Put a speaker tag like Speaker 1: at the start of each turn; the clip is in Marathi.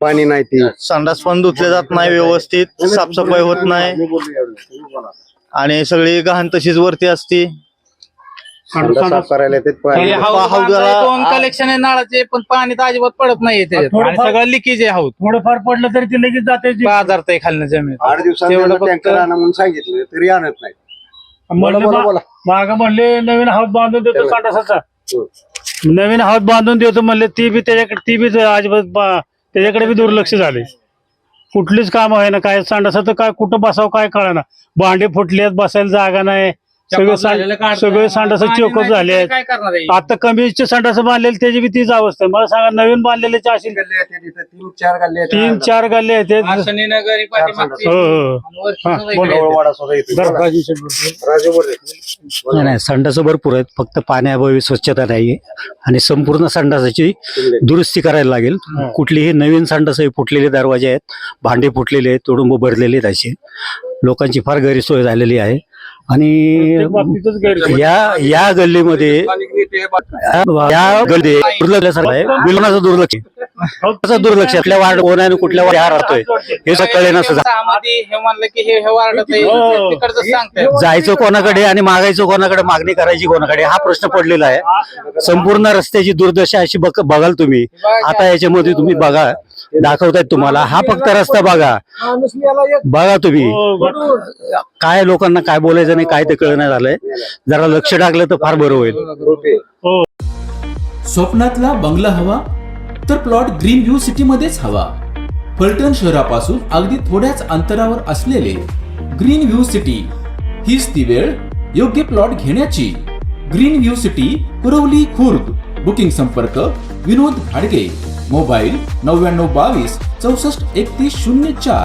Speaker 1: पाणी नाही ती.
Speaker 2: संडास पण धुतले जात नाही व्यवस्थित साफसफाई होत नाही. आणि सगळी घाण तशीच वरती असती.
Speaker 1: संडास साफ करायला येतात पाणी.
Speaker 3: हौद
Speaker 2: हौदाला-
Speaker 3: बांधायला दोन कलेक्शन आहे नळाचे पण पाणी तर अजिबात पडत नाही त्याच्यात आणि सगळं लिकेज आहे हौद
Speaker 4: थोडंफार पडलं तरी ते लगेच जाते
Speaker 3: बाजार आहे खालनं जमीन.
Speaker 1: आठ दिवसांनी
Speaker 3: फक्त-
Speaker 1: टँकर आणा म्हणून सांगितलं तरी आणत नाही. बोला, बोला, बोला.
Speaker 4: माग म्हणले नवीन हाऊस बांधून देतो. संडासाचा.
Speaker 1: हो.
Speaker 4: नवीन हाऊस बांधून देतो म्हणले ती बी त्याच्याकडे ती बी अजिबात बा- त्याच्याकडे बी दुर्लक्ष झाले. कुठलीच काम आहे ना काय संडासाचं काय कुठं बसावं काय कळना. भांडे फुटले आहेत बसायला जागा नाही. सगळे सांड- सगळे संडास चोकअप झाले आहेत.
Speaker 3: काय करणार आहे?
Speaker 4: आता कमीचे संडास बांधलेले त्याची बी तीच अवस्था आहे. मला सांगा नवीन बांधलेल्याची अशी
Speaker 1: गल्ले आहेत तिथं, तीन चार गल्ले आहेत.
Speaker 4: तीन चार गल्ले आहेत. ते-
Speaker 3: आसनी नगरी पाठीमागची.
Speaker 4: हो हो.
Speaker 3: आणि वरची
Speaker 4: हा,
Speaker 3: सुद्धा
Speaker 1: बोला,
Speaker 3: इकडे येते.
Speaker 1: वाडा सुद्धा येतो.
Speaker 4: बरं,
Speaker 1: बोला.
Speaker 4: बाजूचे-
Speaker 1: राजू बोल रे.
Speaker 5: नाही नाही संडास भरपूर आहेत. फक्त पाण्याअभावी स्वच्छता नाही आणि संपूर्ण संडासाची दुरुस्ती करायला लागेल. कुठलीही नवीन संडास फुटलेले दरवाजे आहेत. भांडे फुटलेले आहेत. तुडुंब भरलेले आहेत असे. लोकांची फार गैरसोय झालेली आहे. आणि. या या गल्लीमध्ये या गल्ली दुर्लक्षासारखं आहे. विलोनाचं दुर्लक्ष. दुर्लक्ष आपल्या वार्ड कोण आहे कुठल्या वार्ड हा राहतोय हे सगळे नसतं
Speaker 3: हे म्हणलं की हे हे वाढत
Speaker 4: हो.
Speaker 3: तिकडचं सांगताय.
Speaker 5: जायचं कोणाकडे आणि मागायचं कोणाकडे मागणी करायची कोणाकडे हा प्रश्न पडलेला आहे. संपूर्ण रस्त्याची दुर्दशा अशी बघ- बघाल तुम्ही. आता याच्यामध्ये तुम्ही बघा. दाखवतायत तुम्हाला. हा फक्त रस्ता बघा. बघा तुम्ही. काय लोकांना काय बोलायचं नाही काय ते कळण्यात झालंय. जरा लक्ष टाकलं तर फार बरं होईल.
Speaker 6: स्वप्नातला बंगला हवा तर प्लॉट ग्रीन व्ह्यू सिटी मध्येच हवा. फलटण शहरापासून अगदी थोड्याच अंतरावर असलेले ग्रीन व्ह्यू सिटी हीच ती वेळ योग्य प्लॉट घेण्याची. Green view city Kurwali Khurd. Booking संपर्क विनोद घाडगे मोबाईल नव्याण्णव बावीस चौसष्ट एकतीस शून्य चार.